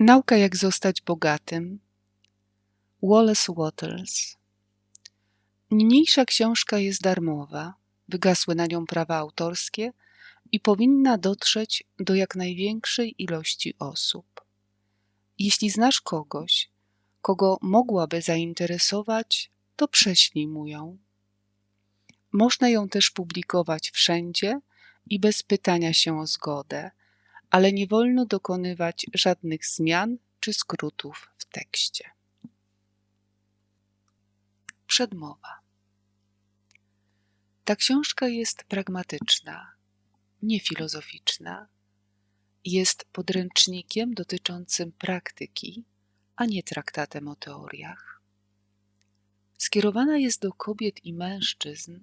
Nauka jak zostać bogatym. Wallace Wattles. Niniejsza książka jest darmowa, wygasły na nią prawa autorskie i powinna dotrzeć do jak największej ilości osób. Jeśli znasz kogoś, kogo mogłaby zainteresować, to prześlij mu ją. Można ją też publikować wszędzie i bez pytania się o zgodę, ale nie wolno dokonywać żadnych zmian czy skrótów w tekście. Przedmowa. Ta książka jest pragmatyczna, niefilozoficzna. Jest podręcznikiem dotyczącym praktyki, a nie traktatem o teoriach. Skierowana jest do kobiet i mężczyzn,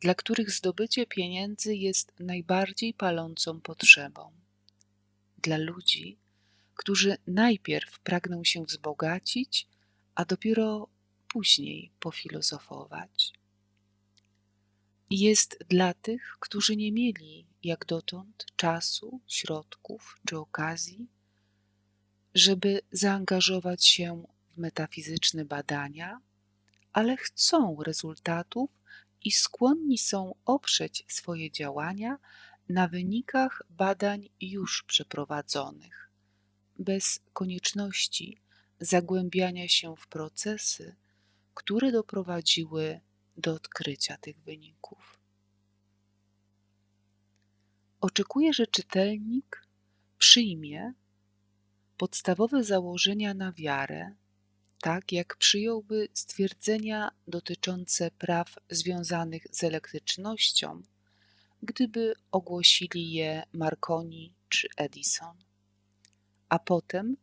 dla których zdobycie pieniędzy jest najbardziej palącą potrzebą. Dla ludzi, którzy najpierw pragną się wzbogacić, a dopiero później pofilozofować. Jest dla tych, którzy nie mieli jak dotąd czasu, środków czy okazji, żeby zaangażować się w metafizyczne badania, ale chcą rezultatów i skłonni są oprzeć swoje działania na wynikach badań już przeprowadzonych, bez konieczności zagłębiania się w procesy, które doprowadziły do odkrycia tych wyników. Oczekuję, że czytelnik przyjmie podstawowe założenia na wiarę, tak jak przyjąłby stwierdzenia dotyczące praw związanych z elektrycznością, gdyby ogłosili je Marconi czy Edison, a potem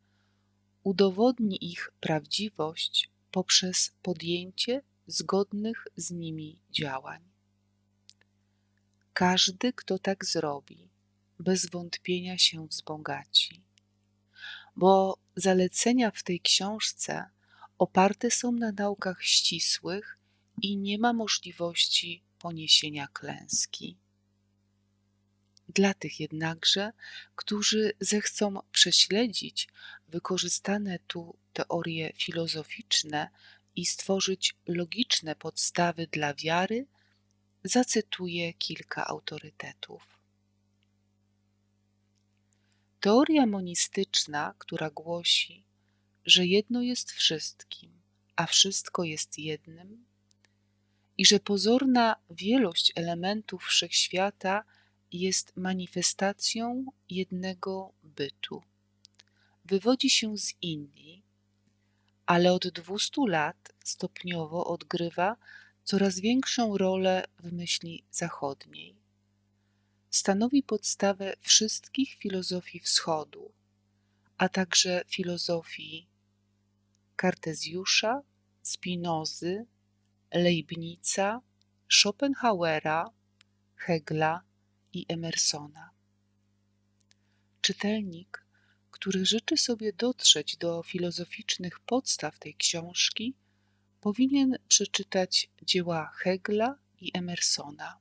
udowodni ich prawdziwość poprzez podjęcie zgodnych z nimi działań. Każdy, kto tak zrobi, bez wątpienia się wzbogaci, bo zalecenia w tej książce oparte są na naukach ścisłych i nie ma możliwości poniesienia klęski. Dla tych jednakże, którzy zechcą prześledzić wykorzystane tu teorie filozoficzne i stworzyć logiczne podstawy dla wiary, zacytuję kilka autorytetów. Teoria monistyczna, która głosi, że jedno jest wszystkim, a wszystko jest jednym, i że pozorna wielość elementów wszechświata jest manifestacją jednego bytu. Wywodzi się z Indii, ale od 200 lat stopniowo odgrywa coraz większą rolę w myśli zachodniej. Stanowi podstawę wszystkich filozofii wschodu, a także filozofii Kartezjusza, Spinozy, Leibnica, Schopenhauera, Hegla i Emersona. Czytelnik, który życzy sobie dotrzeć do filozoficznych podstaw tej książki, powinien przeczytać dzieła Hegla i Emersona.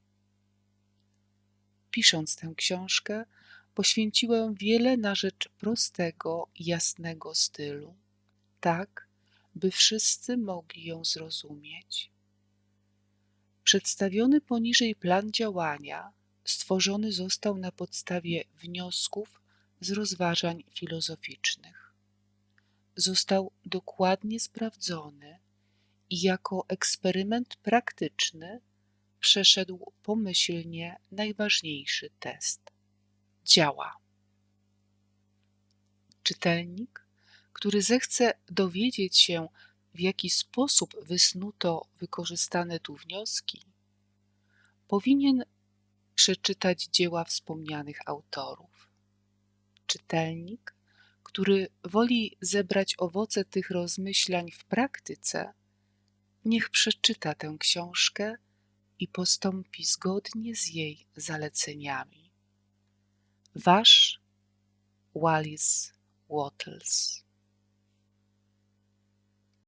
Pisząc tę książkę, poświęciłem wiele na rzecz prostego i jasnego stylu, tak, by wszyscy mogli ją zrozumieć. Przedstawiony poniżej plan działania stworzony został na podstawie wniosków z rozważań filozoficznych. Został dokładnie sprawdzony i jako eksperyment praktyczny przeszedł pomyślnie najważniejszy test. Działa. Czytelnik, który zechce dowiedzieć się, w jaki sposób wysnuto wykorzystane tu wnioski, powinien przeczytać dzieła wspomnianych autorów. Czytelnik, który woli zebrać owoce tych rozmyślań w praktyce, niech przeczyta tę książkę i postąpi zgodnie z jej zaleceniami. Wasz Wallis Wattles